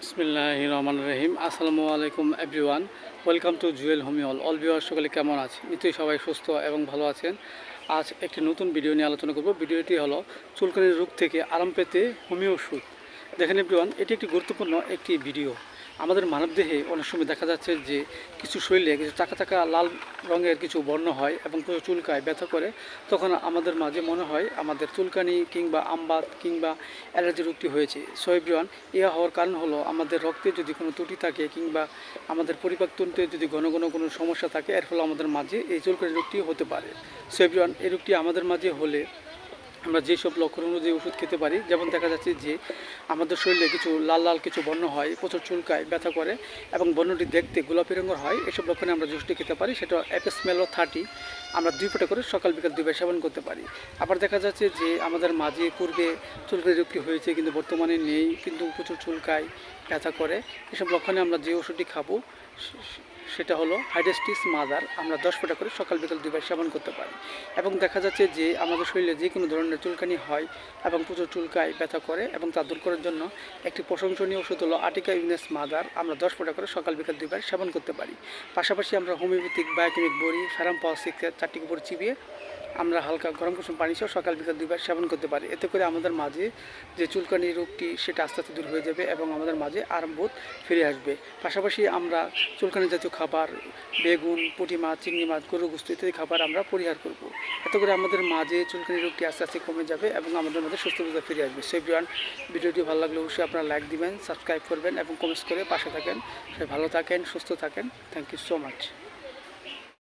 বিসমিল্লাহ রহমান রহিম আসসালামু আলাইকুম, এভরিওয়ান। ওয়েলকাম টু জুয়েল হোমিওল অল। ভিওয়ার সকলে কেমন আছে নিশ্চয়ই সবাই সুস্থ এবং ভালো আছেন। আজ একটি নতুন ভিডিও নিয়ে আলোচনা করব। ভিডিওটি হলো চুলকানির রোগ থেকে আরাম পেতে হোমিও ওষুধ। দেখেন, এভরিওয়ান, এটি একটি গুরুত্বপূর্ণ একটি ভিডিও। আমাদের মানবদেহে অনেক সময় দেখা যাচ্ছে যে কিছু শরীরে কিছু চাকা চাকা লাল রঙের কিছু বর্ণ হয় এবং কিছু চুলকায়, ব্যথা করে। তখন আমাদের মাঝে মনে হয় আমাদের চুলকানি কিংবা আমবাত কিংবা অ্যালার্জি রোগটি হয়েছে। সো এভরিওয়ান এ হওয়ার কারণ হলো আমাদের রক্তে যদি কোনো ত্রুটি থাকে কিংবা আমাদের পরিপাকতন্ত্রে যদি ঘন ঘন কোনো সমস্যা থাকে, এর ফলে আমাদের মাঝে এই চুলকানি রোগটি হতে পারে। সো এই রোগটি আমাদের মাঝে হলে আমরা যেসব লক্ষণ অনুযায়ী ওষুধ খেতে পারি, যেমন দেখা যাচ্ছে যে আমাদের শরীরে কিছু লাল লাল কিছু বর্ণ হয়, প্রচুর চুলকায়, ব্যথা করে এবং বর্ণটি দেখতে গোলাপি রঙের হয়, এসব লক্ষণে আমরা জুসটি খেতে পারি, সেটা অ্যাপেসমেলো থার্টি। আমরা দুই ফোঁটা করে সকাল বিকাল দুইবার সেবন করতে পারি। আবার দেখা যাচ্ছে যে আমাদের মাঝে পূর্বে চুলকানি রোগটি হয়েছে কিন্তু বর্তমানে নেই, কিন্তু প্রচুর চুলকায়, ব্যথা করে, এসব লক্ষণে আমরা যে ওষুধটি খাব সেটা হলো হাইডেস্টিস মাদার আমরা দশ ফোঁটা করে সকাল বিকাল দুইবার সেবন করতে পারি। এবং দেখা যাচ্ছে যে আমাদের শরীরে যে কোনো ধরনের চুলকানি হয় এবং প্রচুর চুলকায় ব্যথা করে এবং তা দূর করার জন্য একটি প্রশংসনীয় ওষুধ হলো আটিকা ইউনেস মাদার আমরা দশ ফোঁটা করে সকাল বিকাল দুইবার সেবন করতে পারি। পাশাপাশি আমরা হোমিওপ্যাথিক, বায়োকেমিক বড়ি ফ্যারাম পাওয়ার সিক্সের চারটি উপর চিবিয়ে আমরা হালকা গরম কুসুম পানি সহ সকাল বিকাল দুইবার সেবন করতে পারি। এতে করে আমাদের মাঝে যে চুলকানি রোগটি, সেটা আস্তে আস্তে দূর হয়ে যাবে এবং আমাদের মাঝে আরামবোধ ফিরে আসবে। পাশাপাশি আমরা চুলকানি জাতীয় খাবার, বেগুন পুঁটি মাছ চিংড়ি মাছ গরু গুস্ত ইত্যাদি খাবার আমরা পরিহার করব। এত করে আমাদের মাঝে চুলকানি রোগটি আস্তে আস্তে কমে যাবে এবং আমাদের মধ্যে সুস্থতা ফিরে আসবে। সেই বিয়ান ভিডিওটি ভালো লাগলে অবশ্যই আপনারা লাইক দিবেন সাবস্ক্রাইব করবেন এবং কমেন্টস করে পাশে থাকেন। সবাই ভালো থাকেন, সুস্থ থাকেন। Thank you so much